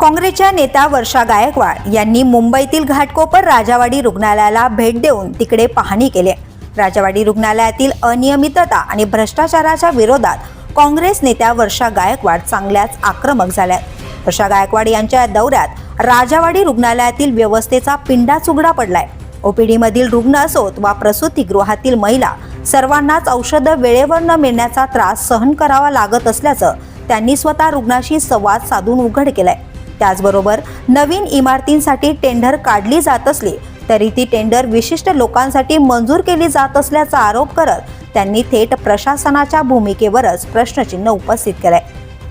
काँग्रेसच्या नेत्या वर्षा गायकवाड यांनी मुंबईतील घाटकोपर राजावाडी रुग्णालयाला भेट देऊन तिकडे पाहणी केली. राजावाडी रुग्णालयातील अनियमितता आणि भ्रष्टाचाराच्या विरोधात काँग्रेस नेत्या वर्षा गायकवाड चांगल्याच आक्रमक झाल्यात. वर्षा गायकवाड यांच्या या दौऱ्यात राजावाडी रुग्णालयातील व्यवस्थेचा पिंडा चुगडा पडलाय. ओपीडीमधील रुग्ण असोत वा प्रसूतीगृहातील महिला सर्वांनाच औषधं वेळेवर न मिळण्याचा त्रास सहन करावा लागत असल्याचं त्यांनी स्वतः रुग्णाशी संवाद साधून उघड केलाय. त्याचबरोबर नवीन इमारतींसाठी टेंडर काढली जात असली तरी ती टेंडर विशिष्ट लोकांसाठी मंजूर केली जात असल्याचा आरोप करत त्यांनी थेट प्रशासनाच्या भूमिकेवरच प्रश्नचिन्ह उपस्थित केलंय.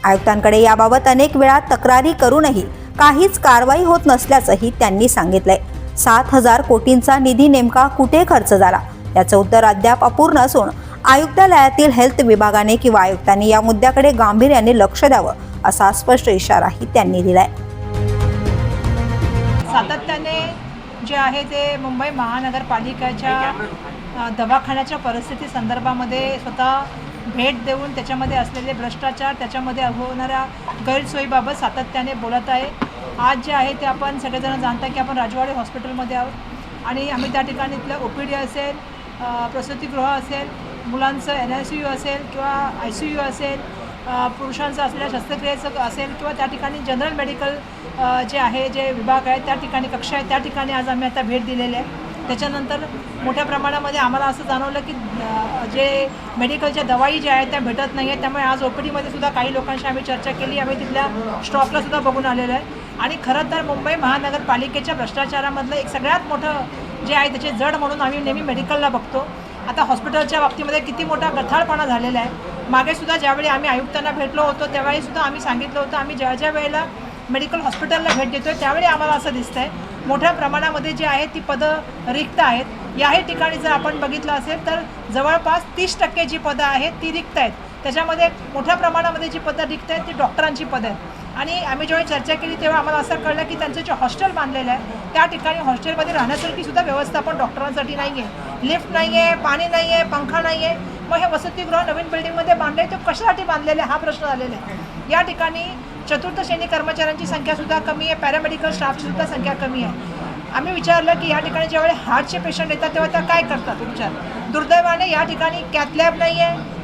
आयुक्तांकडे याबाबत अनेक वेळा तक्रारी करूनही काहीच कारवाई होत नसल्याचंही त्यांनी सांगितलंय. सात हजार कोटींचा निधी नेमका कुठे खर्च झाला? याचं उत्तर अद्याप अपूर्ण असून आयुक्तालयातील हेल्थ विभागाने किंवा आयुक्तांनी या मुद्द्याकडे गांभीर्याने लक्ष द्यावं. असा स्पष्ट इशाराही त्यांनी दिलाय. सातत्याने जे आहे ते मुंबई महानगरपालिकेच्या दवाखान्याच्या परिस्थिती संदर्भामध्ये स्वतः भेट देऊन त्याच्यामध्ये असलेले भ्रष्टाचार त्याच्यामध्ये होणाऱ्या गैरसोयीबाबत सातत्याने बोलत आहे. आज जे आहे ते आपण सगळेजण जाणता की आपण राजवाडी हॉस्पिटलमध्ये आहोत आणि आम्ही त्या ठिकाणी इथलं ओ पी डी असेल प्रसूतीगृह असेल मुलांचं एन आय सी यू असेल किंवा आय सी यू असेल पुरुषांचं असलेल्या शस्त्रक्रियेचं असेल किंवा त्या ठिकाणी जनरल मेडिकल जे आहे जे विभाग आहे त्या ठिकाणी कक्ष आहे त्या ठिकाणी आज आम्ही आता भेट दिलेली आहे. त्याच्यानंतर मोठ्या प्रमाणामध्ये आम्हाला असं जाणवलं की जे मेडिकलच्या दवाई ज्या आहेत त्या भेटत नाही आहेत. त्यामुळे आज ओ पी डीमध्ये सुद्धा काही लोकांशी आम्ही चर्चा केली. आम्ही तिथल्या स्टॉकला सुद्धा बघून आलेलो आहे. आणि खरं तर मुंबई महानगरपालिकेच्या भ्रष्टाचारामधलं एक सगळ्यात मोठं जे आहे त्याचे जड म्हणून आम्ही नेहमी मेडिकलला बघतो. आता हॉस्पिटलच्या बाबतीमध्ये किती मोठा गथाळपणा झालेला आहे. मागे सुद्धा ज्यावेळी आम्ही आयुक्तांना भेटलो होतो त्यावेळी सुद्धा आम्ही सांगितलं होतं आम्ही ज्या ज्या वेळेला मेडिकल हॉस्पिटलला भेट देतोय त्यावेळी आम्हाला असं दिसतंय. मोठ्या प्रमाणामध्ये जी आहे ती पदं रिक्त आहेत. याही ठिकाणी जर आपण बघितलं असेल तर जवळपास तीस टक्के जी पदं आहेत ती रिक्त आहेत. त्याच्यामध्ये मोठ्या प्रमाणामध्ये जी पदं रिक्त आहेत ती डॉक्टरांची पदं आहेत. आणि आम्ही जेव्हा चर्चा केली तेव्हा आम्हाला असं कळलं की त्यांचं जे हॉस्टेल बांधलेलं आहे त्या ठिकाणी हॉस्टेलमध्ये राहण्यासारखी सुद्धा व्यवस्था पण डॉक्टरांसाठी नाही आहे लिफ्ट नाही आहे पाणी नाही आहे पंखा नाही आहे मग हे वसतिगृह नवीन बिल्डिंगमध्ये बांधले ते कशासाठी बांधलेले हा प्रश्न आलेला आहे. या ठिकाणी चतुर्थ श्रेणी कर्मचाऱ्यांची संख्यासुद्धा कमी आहे पॅरामेडिकल स्टाफची सुद्धा संख्या कमी आहे. आम्ही विचारलं की या ठिकाणी ज्यावेळी हार्टचे पेशंट येतात तेव्हा त्या काय करतात? उपचार दुर्दैवाने या ठिकाणी कॅथलॅब नाही आहे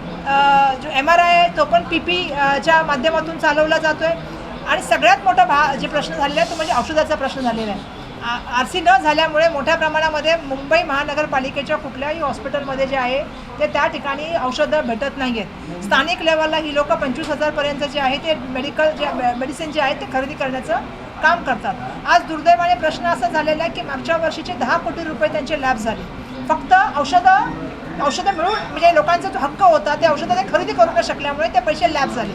जो एम आर आय आहे तो पण पी पी च्या माध्यमातून चालवला जातो आहे आणि सगळ्यात मोठा भा जे प्रश्न झालेला आहे तो म्हणजे औषधाचा प्रश्न झालेला आहे. आर सी न झाल्यामुळे मोठ्या प्रमाणामध्ये मुंबई महानगरपालिकेच्या कुठल्याही हॉस्पिटलमध्ये जे आहे ते त्या ठिकाणी औषधं भेटत नाही आहेत स्थानिक लेवलला ही लोक पंचवीस हजारपर्यंत जे आहे ते मेडिकल जे मेडिसिन जे आहे ते खरेदी करण्याचं काम करतात. आज दुर्दैवाने प्रश्न असा झालेला आहे की मागच्या वर्षीचे दहा कोटी रुपये त्यांचे लॅब झाले. फक्त औषधं औषधं मिळून म्हणजे लोकांचा जो हक्क होता ते औषधं ते खरेदी करू न शकल्यामुळे ते पैसे लॅब झाले.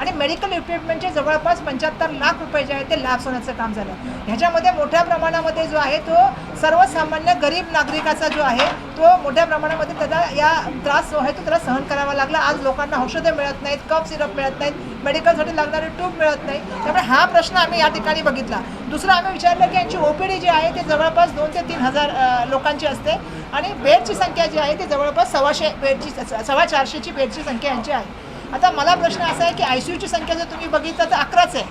आणि मेडिकल इक्विपमेंटचे जवळपास पंच्याहत्तर लाख रुपये जे आहे ते लॅब्स होण्याचं काम झालं. ह्याच्यामध्ये मोठ्या प्रमाणामध्ये जो आहे तो सर्वसामान्य गरीब नागरिकाचा जो आहे तो मोठ्या प्रमाणामध्ये त्याचा या त्रास जो आहे तो त्याला सहन करावा लागला. आज लोकांना औषधं मिळत नाहीत कप सिरप मिळत नाहीत मेडिकलसाठी लागणारे ट्यूब मिळत नाही. त्यामुळे हा प्रश्न आम्ही या ठिकाणी बघितला. दुसरं आम्ही विचारलं की यांची ओपीडी जी आहे ते जवळपास दोन ते तीन हजार लोकांची असते आणि बेडची संख्या जी आहे ती जवळपास सव्वाशे बेडची सव्वा चारशेची बेडची संख्या यांची आहे. आता मला प्रश्न असा आहे की आय सी यूची संख्या जर तुम्ही बघितलं तर अकराच आहे.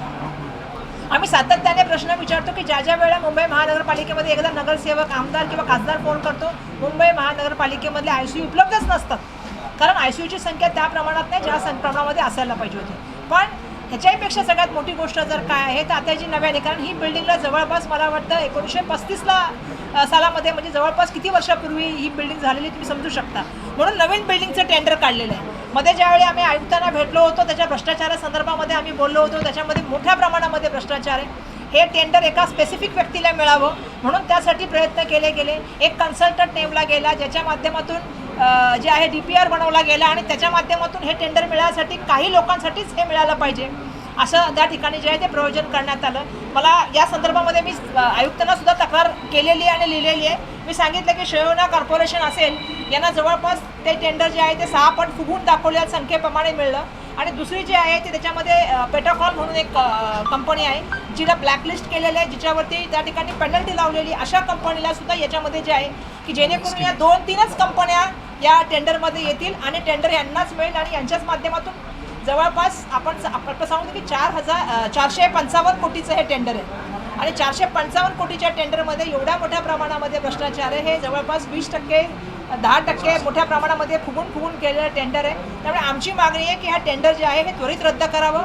आम्ही सातत्याने प्रश्न विचारतो की ज्या ज्या वेळा मुंबई महानगरपालिकेमध्ये एकदा नगरसेवक आमदार किंवा खासदार फोन करतो मुंबई महानगरपालिकेमधले आय सी यू उपलब्धच नसतात. कारण आय सी यूची संख्या त्या प्रमाणात नाही ज्या सं प्रमाणामध्ये असायला पाहिजे होती. पण ह्याच्याहीपेक्षा सगळ्यात मोठी गोष्ट जर काय आहे तर आता जी नव्याने कारण ही बिल्डिंगला जवळपास मला वाटतं एकोणीसशे पस्तीसला सालामध्ये म्हणजे जवळपास किती वर्षापूर्वी ही बिल्डिंग झालेली तुम्ही समजू शकता. म्हणून नवीन बिल्डिंगचं टेंडर काढलेलं आहे. मध्ये ज्यावेळी आम्ही आयुक्तांना भेटलो होतो त्याच्या भ्रष्टाचारासंदर्भामध्ये आम्ही बोललो होतो त्याच्यामध्ये मोठ्या प्रमाणामध्ये भ्रष्टाचार आहे. हे टेंडर एका स्पेसिफिक व्यक्तीला मिळावं म्हणून त्यासाठी प्रयत्न केले गेले. एक कन्सल्टंट नेमला गेला ज्याच्या माध्यमातून जे आहे डी पी आर बनवला गेला आणि त्याच्या माध्यमातून हे टेंडर मिळायसाठी काही लोकांसाठीच हे मिळालं पाहिजे. असं त्या ठिकाणी जे आहे ते प्रयोजन करण्यात आलं. मला या संदर्भामध्ये मी आयुक्तांना सुद्धा तक्रार केलेली आहे आणि लिहिलेली आहे. मी सांगितलं की शयोना कॉर्पोरेशन असेल यांना जवळपास ते टेंडर जे आहे ते सहा पट फुगून दाखवलेल्या संख्येप्रमाणे मिळलं. आणि दुसरी जी आहे ती त्याच्यामध्ये पेट्रोकॉल म्हणून एक कंपनी आहे जिला ब्लॅकलिस्ट केलेलं आहे जिच्यावरती त्या ठिकाणी पेनल्टी लावलेली अशा कंपनीला सुद्धा याच्यामध्ये जे आहे की जेणेकरून या दोन तीनच कंपन्या या टेंडरमध्ये येतील आणि टेंडर यांनाच मिळेल आणि यांच्याच माध्यमातून जवळपास आपण आपण सांगतो की चार हजार चारशे पंचावन्न कोटीचं हे टेंडर आहे. आणि चारशे पंचावन्न कोटीच्या टेंडरमध्ये एवढ्या मोठ्या प्रमाणामध्ये भ्रष्टाचार आहे हे जवळपास वीस टक्के दहा टक्के मोठ्या प्रमाणामध्ये फुगून फुगून केलेलं टेंडर आहे. त्यामुळे आमची मागणी आहे की हा टेंडर जे आहे हे त्वरित रद्द करावं.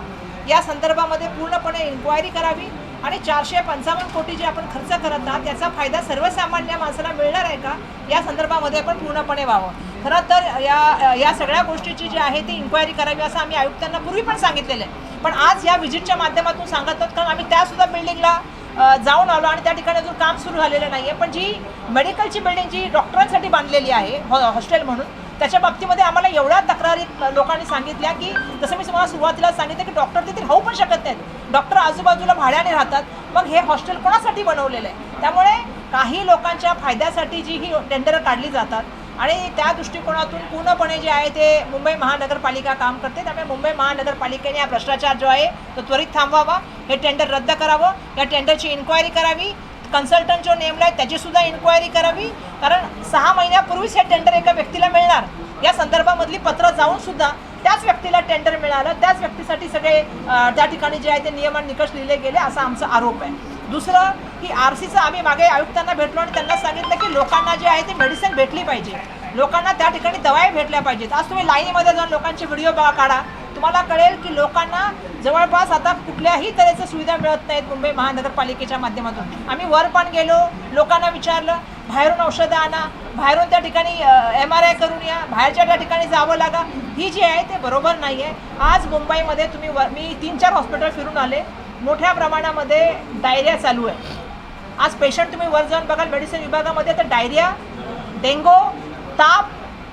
या संदर्भामध्ये पूर्णपणे इन्क्वायरी करावी आणि चारशे पंचावन्न कोटी जे आपण खर्च करत आहात त्याचा फायदा सर्वसामान्य माणसाला मिळणार आहे का? या संदर्भामध्ये आपण पूर्णपणे व्हावं. खरं तर या या सगळ्या गोष्टीची जी आहे ती इन्क्वायरी करावी असं आम्ही आयुक्तांना पूर्वी पण सांगितलेलं आहे. पण आज या व्हिजिटच्या माध्यमातून सांगत आहोत कारण आम्ही त्यासुद्धा बिल्डिंगला जाऊन आलो आणि त्या ठिकाणी अजून काम सुरू झालेलं नाही आहे पण जी मेडिकलची बिल्डिंग जी डॉक्टरांसाठी बांधलेली आहे हो, हॉ हॉस्टेल म्हणून त्याच्या बाबतीमध्ये आम्हाला एवढ्या तक्रारी लोकांनी सांगितल्या की जसं मी तुम्हाला सुरुवातीला सांगितलं की डॉक्टर तिथे राहू पण शकत नाहीत. डॉक्टर आजूबाजूला भाड्याने राहतात. मग हे हॉस्टेल कोणासाठी बनवलेलं आहे? त्यामुळे काही लोकांच्या फायद्यासाठी जी ही टेंडर काढली जातात आणि त्या दृष्टिकोनातून पूर्णपणे जे आहे ते मुंबई महानगरपालिका काम करते. त्यामुळे मुंबई महानगरपालिकेने हा भ्रष्टाचार जो आहे तो त्वरित थांबवावा. हे टेंडर रद्द करावं. या टेंडरची इन्क्वायरी करावी. कन्सल्टंट जो नेमला आहे त्याचीसुद्धा इन्क्वायरी करावी. कारण सहा महिन्यापूर्वीच हे टेंडर एका व्यक्तीला मिळणार. या संदर्भामधली पत्र जाऊनसुद्धा त्याच व्यक्तीला टेंडर मिळालं. त्याच व्यक्तीसाठी सगळे त्या ठिकाणी जे आहे ते नियम आणि निकष लिहिले गेले असा आमचा आरोप आहे. दुसरं की आर सीचं आम्ही मागे आयुक्तांना भेटलो आणि त्यांना सांगितलं की लोकांना जे आहे ती मेडिसिन भेटली पाहिजे. लोकांना त्या ठिकाणी दवाई भेटल्या पाहिजेत. आज तुम्ही लाईनीमध्ये जाऊन लोकांचे व्हिडिओ बघा काढा. तुम्हाला कळेल की लोकांना जवळपास आता कुठल्याही तऱ्हेच्या सुविधा मिळत नाहीत मुंबई महानगरपालिकेच्या माध्यमातून. आम्ही वर पण गेलो लोकांना विचारलं बाहेरून औषधं आणा बाहेरून त्या ठिकाणी एम आर आय करून या बाहेरच्या त्या ठिकाणी जावं लागा. ही जी आहे ते बरोबर नाही आहे आज मुंबईमध्ये तुम्ही वर मी तीन चार हॉस्पिटल फिरून आले. मोठ्या प्रमाणामध्ये डायरिया चालू आहे. आज पेशंट तुम्ही वर जाऊन बघाल मेडिसिन विभागामध्ये तर डायरिया डेंगू ताप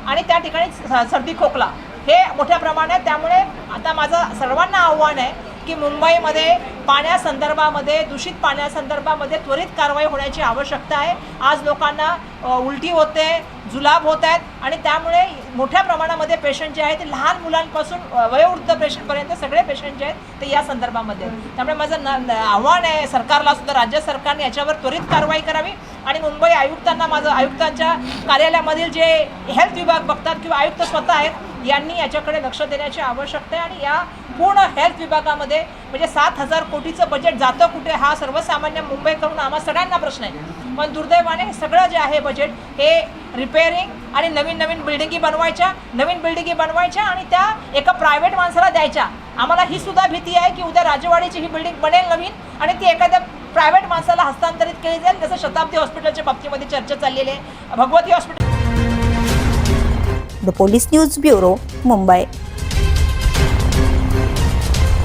आणि त्या ठिकाणी स- सर्दी खोकला हे मोठ्या प्रमाणात त्यामुळे आता माझं सर्वांना आव्हान आहे की मुंबईमध्ये पाण्यासंदर्भामध्ये दूषित पाण्यासंदर्भामध्ये त्वरित कारवाई होण्याची आवश्यकता आहे. आज लोकांना उलटी होते जुलाब होत आहेत आणि त्यामुळे मोठ्या प्रमाणामध्ये पेशंट जे आहेत ते लहान मुलांपासून वयोवृद्ध पेशंटपर्यंत आहेत ते या संदर्भामध्ये. त्यामुळे माझं न आव्हान आहे सरकारला सुद्धा राज्य सरकारने याच्यावर त्वरित कारवाई करावी. आणि मुंबई आयुक्तांना माझं आयुक्तांच्या कार्यालयामधील जे हेल्थ विभाग बघतात किंवा आयुक्त स्वतः आहेत यांनी याच्याकडे लक्ष देण्याची आवश्यकता आहे. आणि या पूर्ण हेल्थ विभागामध्ये म्हणजे सात हजार कोटीचं बजेट जातं कुठे हा सर्वसामान्य मुंबईकडून आम्हा सगळ्यांना प्रश्न आहे. पण दुर्दैवाने सगळं जे आहे बजेट हे रिपेअरिंग आणि नवीन नवीन बिल्डिंगी बनवायच्या नवीन बिल्डिंगी बनवायच्या आणि त्या एका प्रायव्हेट माणसाला द्यायच्या. आम्हाला ही सुद्धा भीती आहे की उद्या राजवाडीची ही बिल्डिंग बनेल नवीन आणि ती एखाद्या प्रायव्हेट माणसाला हस्तांतरित केली जाईल. जसं शताब्दी हॉस्पिटलच्या बाबतीमध्ये चर्चा चाललेली आहे. Bhagwati hospital the police news bureau Mumbai